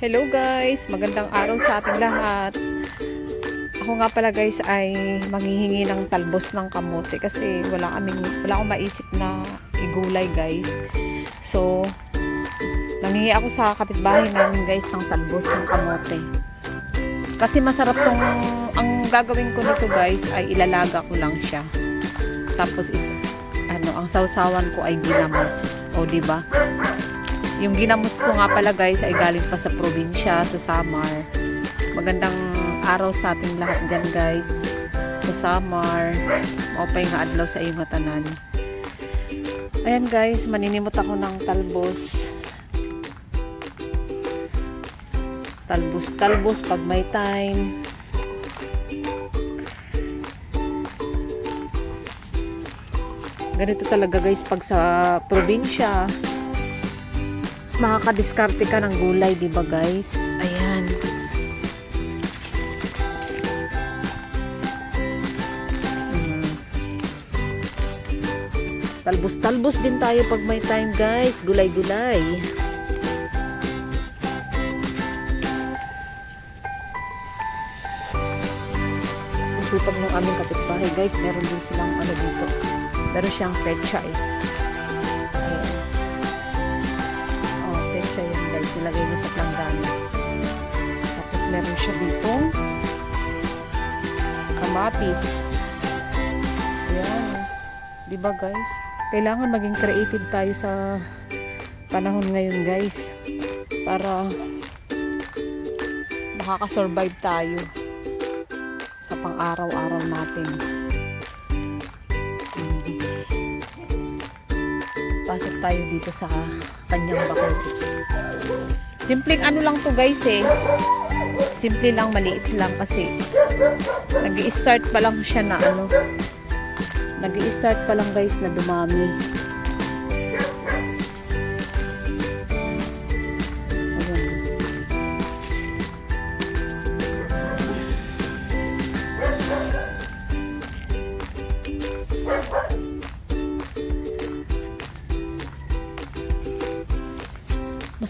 Hello guys, magandang araw sa ating lahat. Ako nga pala guys ay manghihingi ng talbos ng kamote kasi wala kaming wala akong maisip na igulay guys. So nanghihingi ako sa kapitbahay namin guys ng talbos ng kamote. Kasi masarap tong ang gagawin ko nito guys ay ilalaga ko lang siya. Tapos is ano, ang sausawan ko ay ginamos. O di ba? Yung ginamos ko nga pala guys ay galing pa sa probinsya, sa Samar. Magandang araw sa ating lahat dyan guys. Sa Samar. Mapay nga adlaw sa iyong tanan. Ayan guys, maninimot ako ng talbos. Talbos, talbos pag may time. Ganito talaga guys pag sa probinsya makakadiskarte ka ng gulay, di ba guys? Ayan. Mm. Talbos-talbos din tayo pag may time guys. Gulay-gulay. Sipag ng aming kapitbahay guys. Meron din silang ano dito. Meron siyang pecha eh. Nilagay niya sa planggana. Tapos meron siya dito. Kamatis. Ayan. Di ba guys? Kailangan maging creative tayo sa panahon ngayon guys. Para makakasurvive tayo sa pang-araw-araw natin. Tayo dito sa kanyang bakod. Simpleng ano lang to guys eh. Simple lang, maliit lang kasi nag start pa lang siya na ano. nag start pa lang guys na dumami.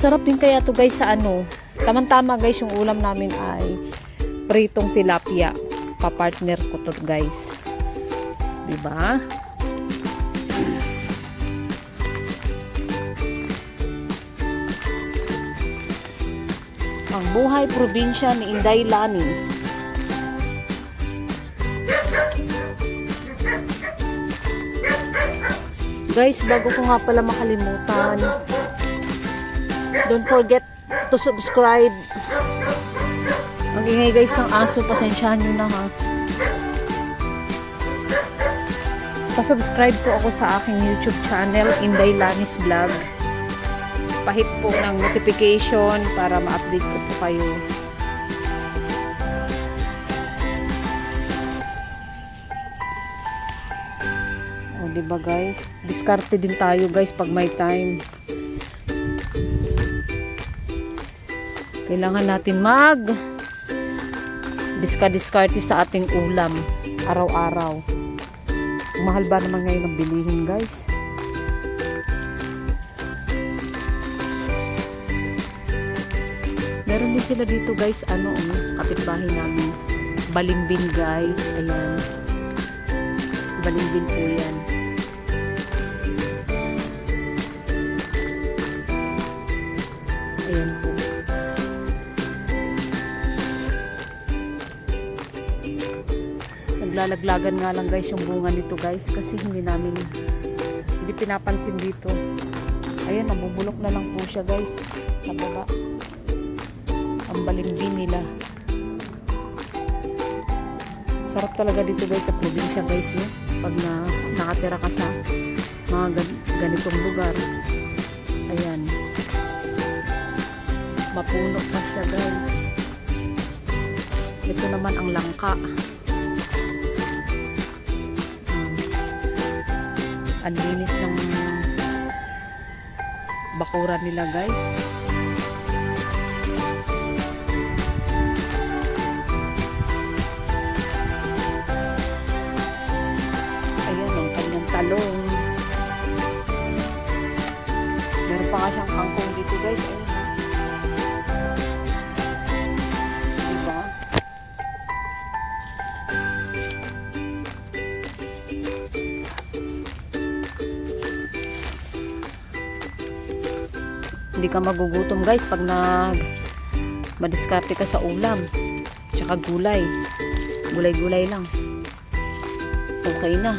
Masarap din kaya to guys sa ano. Tamang-tama guys yung ulam namin ay pritong tilapia. Pa-partner ko to guys. 'Di ba? Ang buhay probinsya ni Inday Lani. Guys, bago ko nga pala makalimutan, Don't forget to subscribe. Ang ingay guys ng aso, pasensyahan nyo na ha. Pa-subscribe po ako sa aking YouTube channel, Inday Lanis Vlog. Pahit po ng notification para ma-update ko po kayo. O, diba guys? Diskarte din tayo guys pag may time. Kailangan natin mag diska-diskarte sa ating ulam araw-araw. Mahal ba naman ngayon ang bilihin guys? Meron din sila dito guys, ano, um, kapitbahay namin. Balimbing guys, ayan. Balimbing po yan. Ayan po. Naglalaglagan nga lang guys yung bunga nito guys kasi hindi namin hindi pinapansin dito. Ayan nabubulok na lang po siya guys sa baba. Ang balimbing nila. Sarap talaga dito guys sa probinsya guys no? pag na, nakatira ka sa mga gan ganitong lugar. Ayan. Mapuno pa siya guys. Ito naman ang langka ang linis ng bakura nila guys. Ayan ang kanyang talong. Meron pa nga siyang kangkong dito guys. ayun Ka magugutom guys pag nag madiskarte ka sa ulam. Tsaka gulay. Gulay-gulay lang. Okay na.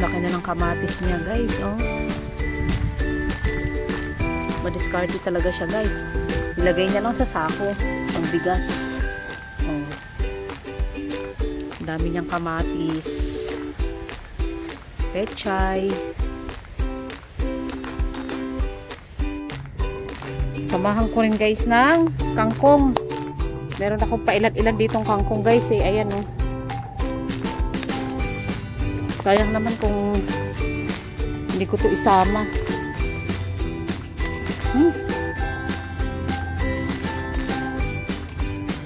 Laki na ng kamatis niya guys, oh. Madiskarte talaga siya guys. Ilagay niya lang sa sako bigas. Oh. Dami niyang kamatis. Pechay. Samahan ko rin guys ng kangkong. Meron ako pa ilan-ilan ditong kangkong guys eh. Ayan oh. Sayang naman kung hindi ko to isama. Hmm.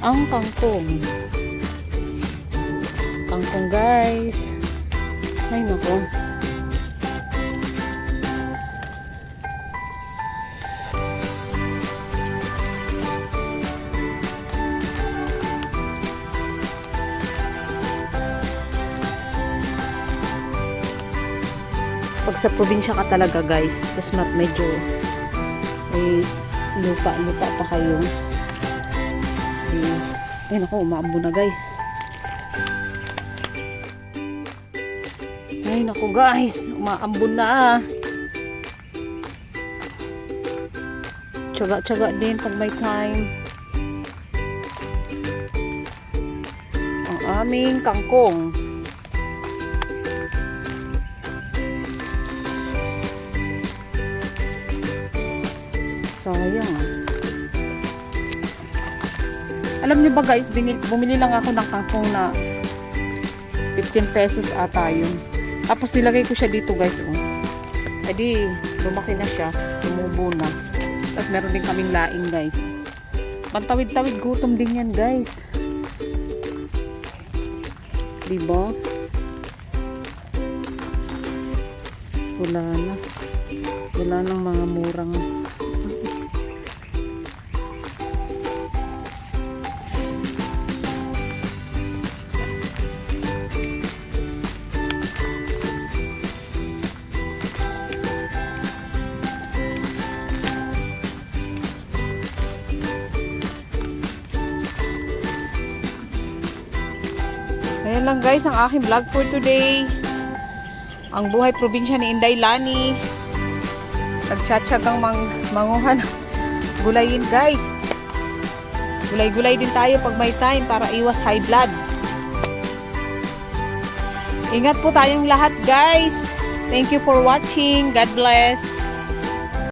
Ang kangkong. Kangkong guys. Ay nako. pag sa probinsya ka talaga guys tapos medyo may lupa lupa pa kayo ay, naku umaambo na guys. Ay naku guys. Umaambo na. Tsaga tsaga din pag may time. Ang aming kangkong. Sayang ah. Alam niyo ba guys, binil, bumili lang ako ng kangkong na 15 pesos ata yun. Tapos nilagay ko siya dito guys. Oh. E di, lumaki na siya. Tumubo na. Tapos meron din kaming laing guys. Pantawid-tawid gutom din yan guys. Diba? Wala na. Wala nang mga murang Ayan lang guys ang aking vlog for today. Ang buhay probinsya ni Inday Lani. Nagchatchat ang mang manguhan ng gulayin guys. Gulay-gulay din tayo pag may time para iwas high blood. Ingat po tayong lahat guys. Thank you for watching. God bless.